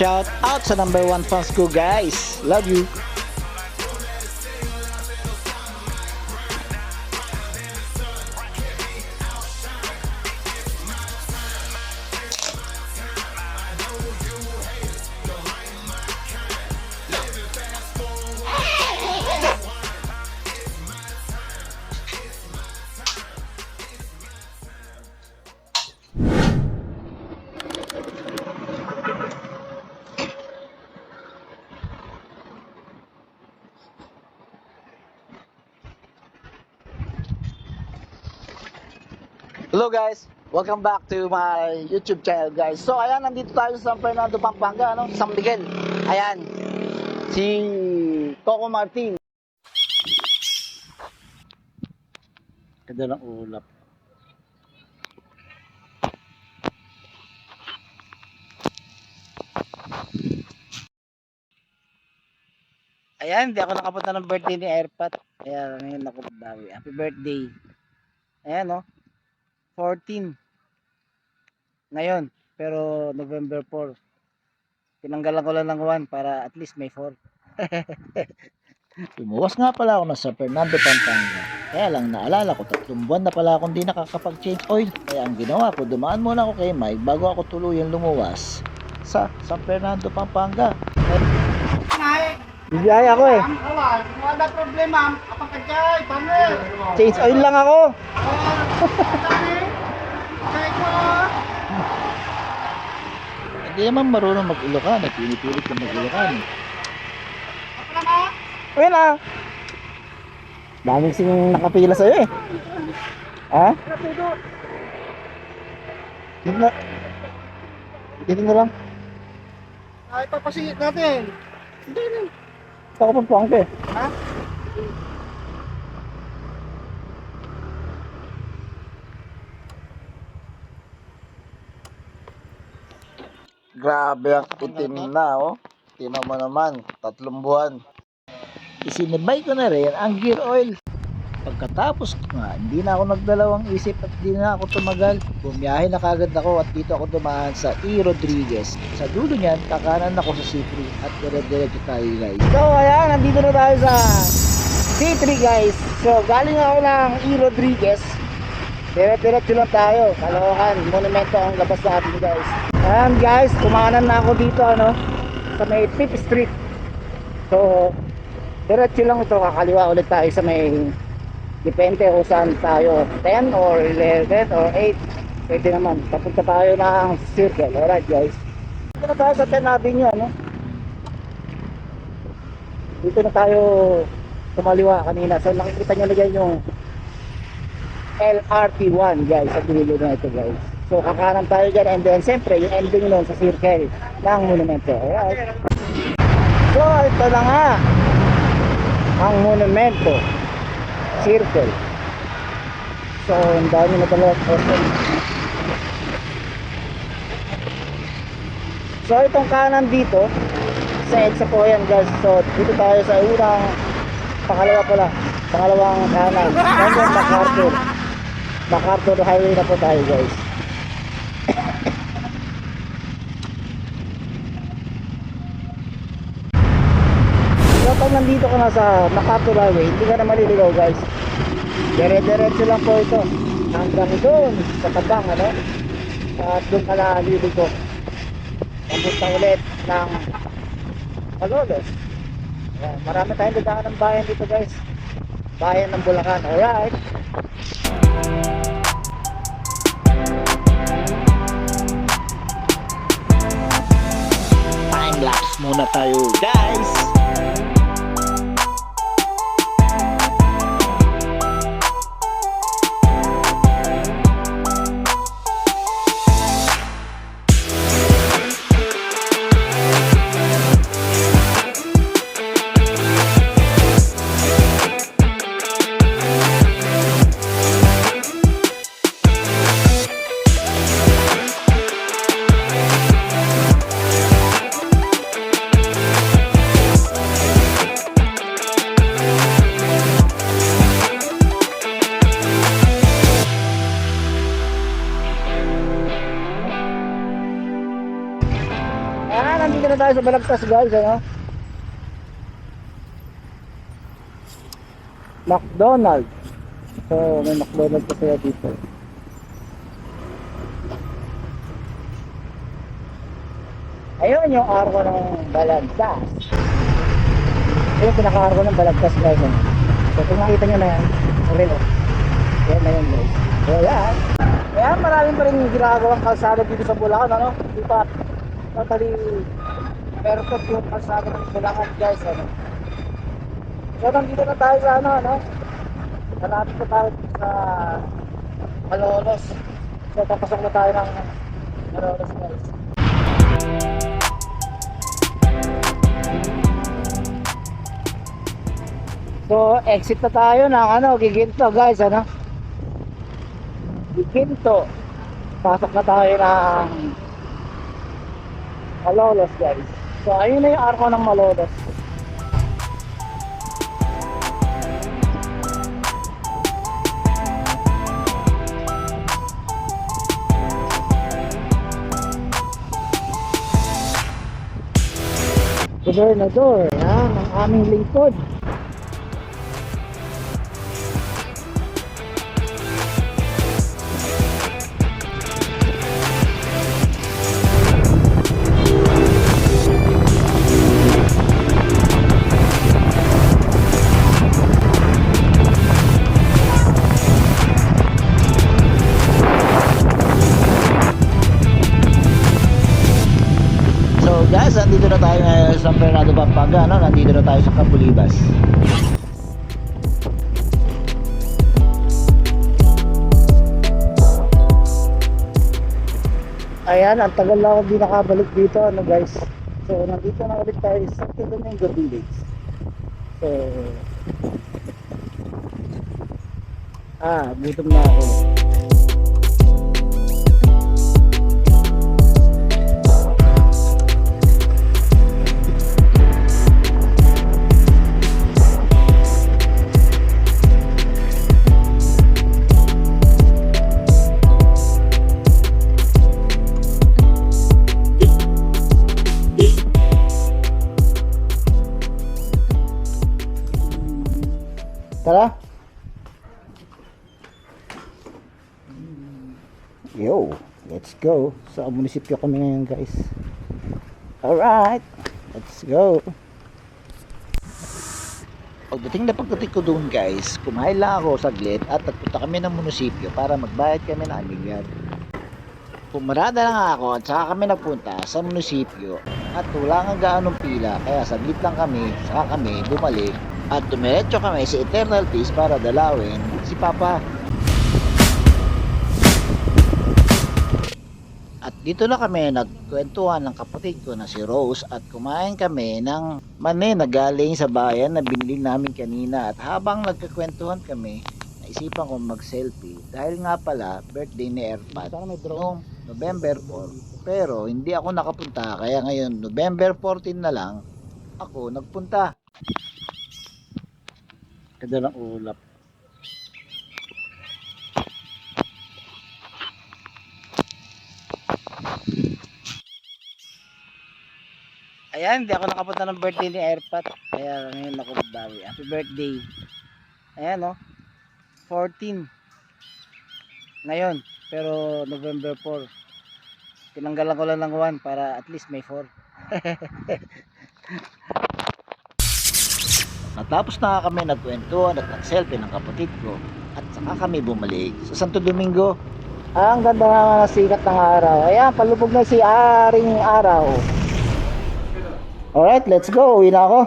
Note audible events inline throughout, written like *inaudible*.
Shout out sa number one fans ko guys. Love you. Hello guys, welcome back to my YouTube channel guys. So ayan, nandito tayo sa San Fernando, Pampanga, ano? San Miguel. Ayan, si Coco Martin. Ganda ng ulap. Ayan, hindi ako nakapunta ng birthday ni Airpat. Kaya ngayon ako. Happy birthday. Ayan, oh. 14 ngayon pero November 4 tinanggalan ko lang ng 1 para at least may 4 *laughs* Lumuwas nga pala ako na sa Fernando, Pampanga. Kaya lang naalala ko, tatlong buwan na pala akong di nakakapag-change oil. Kaya ang ginawa ko, dumaan muna ako kay Mike bago ako tuluyan lumuwas sa San Fernando, Pampanga. Bibiyay ako eh. Wala, wala problema. Apa kajay, pamer. Change oil lang ako. Kaya ko. Hindi naman marunong mag-Ilocan. At pinipilit ka? Ayun ah. Daming sing nakapila sa'yo eh. Ha? Dito na. Dito na lang. Ay, papasingit natin. Hindi na. Ako pa po eh. Ha? Grabe ang itim na oh. Tingnan mo naman, tatlong buwan. Isinibay ko na rin ang gear oil. Pagkatapos nga, hindi na ako nagdalawang isip at hindi na ako tumagal. Bumiyahe na kagad ako at dito ako dumaan sa E. Rodriguez. Sa dulo niyan, kakanan ako sa C3 at dire-diretso tayo guys. So ayan, nandito na tayo sa C3 guys. So galing ako ng E. Rodriguez. Dire-diretso lang tayo. Kalokan, monumento ang labas natin guys. Ayan guys, kumanan na ako dito ano, sa may 5th Street. So, diretso lang ito, kakaliwa ulit tayo sa may depende kung saan tayo 10 or 11 or 8 pwede naman papunta tayo ng circle alright guys dito na tayo sa 10 Avenue ano dito na tayo kumaliwa kanina so nakikita nyo na dyan yung LRT1 guys sa dulo na ito guys so kakanan tayo dyan and then siyempre yung ending nun sa circle ng monumento alright so ito na nga ang monumento circle. So, ang dami na talaga. So, itong kanan dito, sa EDSA po yan guys. So, dito tayo sa unang, pangalawa pala, pangalawang kanan. Hanggang MacArthur. MacArthur Highway na po tayo guys. *coughs* So, pag nandito ka na sa MacArthur Highway, hindi ka na maliligaw guys. Dire-diretso lang po ito. Hanggang doon sa tabang, ano? At doon ka na liligo. Papunta ulit ng Malolos. Ayan, marami tayong dadaan ng bayan dito guys. Bayan ng Bulacan. Alright. Muna tayo guys. Tayo sa Balagtas guys, ano? McDonald's. So, may McDonald's pa sila dito. Ayun yung arko ng Balagtas. Ayun, pinaka-arko ng Balagtas guys. Ano? So, kung nakita nyo na yan, real. Yan na yun guys. So, yan. Kaya maraming pa rin ginagawang kalsada dito sa Bulacan, ano? Di pa totally perfect yung kalsada ng Bulacan guys, ano? So, nandito na tayo sa ano, ano? Malapit na tayo sa Malolos. So, papasok na tayo ng Malolos guys. So, exit na tayo ng ano, Giginto guys, ano? Giginto. Pasok na tayo ng Malolos guys. So, ayun na yung arko ng Malolos. Gobernador, yan, ang aming lingkod. Fernando Pampanga, no? Nandito na tayo sa Capulibas. Ayan, ang tagal na ako di nakabalik dito, ano guys. So, nandito na ulit tayo sa Santo Domingo Village. So, ah, gutom na ako. Go. Sa munisipyo kami ngayon, guys. Alright, let's go. Pagdating na pagdating ko doon guys, kumain lang ako saglit at nagpunta kami ng munisipyo para magbayad kami ng aligan. Pumarada lang ako at saka kami nagpunta sa munisipyo at wala nga gaanong pila kaya saglit lang kami saka kami bumalik at dumiretso kami sa Eternal Peace para dalawin si Papa. Dito na kami nagkwentuhan ng kapatid ko na si Rose at kumain kami ng mani na galing sa bayan na binili namin kanina. At habang nagkakwentuhan kami naisipan ko mag-selfie. Dahil nga pala birthday ni Erpat noong November 4 pero hindi ako nakapunta kaya ngayon November 14 na lang ako nagpunta. Ganda ng ulap. Ayan, hindi ako nakapunta ng birthday ni Airpat. Kaya ngayon ako magbawi. Happy birthday. Ayan, no? 14. Ngayon, pero November 4. Tinanggalan ko lang ng 1 para at least may 4. *laughs* Natapos na kami nagkwentuhan at nag-selfie ng kapatid ko at saka kami bumalik sa Santo Domingo. Ah, ang ganda ng sikat ng araw. Ayan, palubog na si Aring Araw. Alright, let's go. Uwi na ako.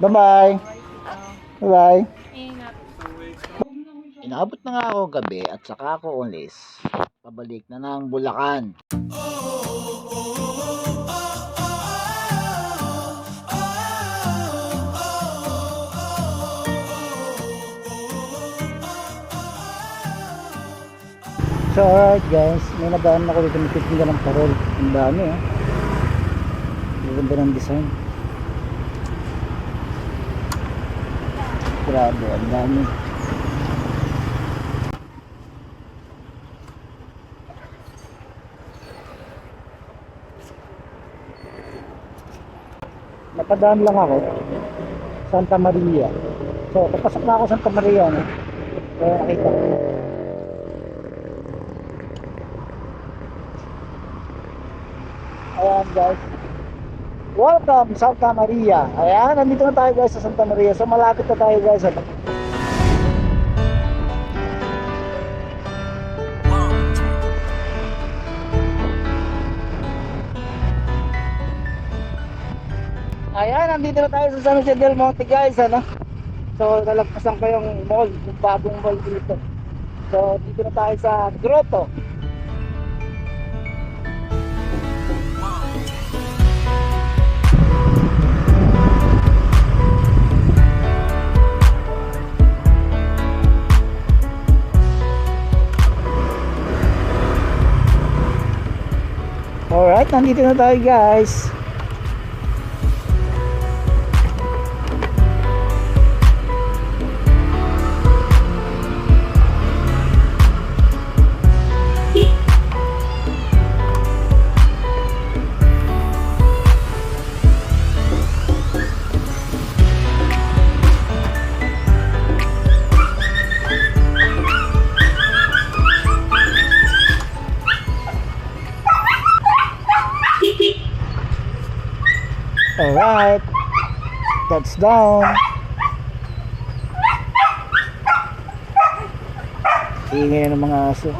Bye-bye. Bye-bye. Inaabot na nga ako gabi at saka ako ulis. Pabalik na ng Bulacan. So alright guys, may nadaan ako dito nagtitinda ng parol. Ang dami eh. Ganda ng design. Grabe, ang dami. napadaan lang ako. Santa Maria. So, papasok na ako Santa Maria. No? So, nakita ko. Ayan guys. Welcome Santa Maria. Ayan, nandito na tayo guys sa Santa Maria. So malapit na tayo guys. Ano? Ayan, nandito na tayo sa San Jose del Monte guys. Ano? So nalagpasan ko yung mall, yung bagong mall dito. So dito na tayo sa Grotto. Nandito na tayo guys. Alright. That's down. Ingay na ng mga aso.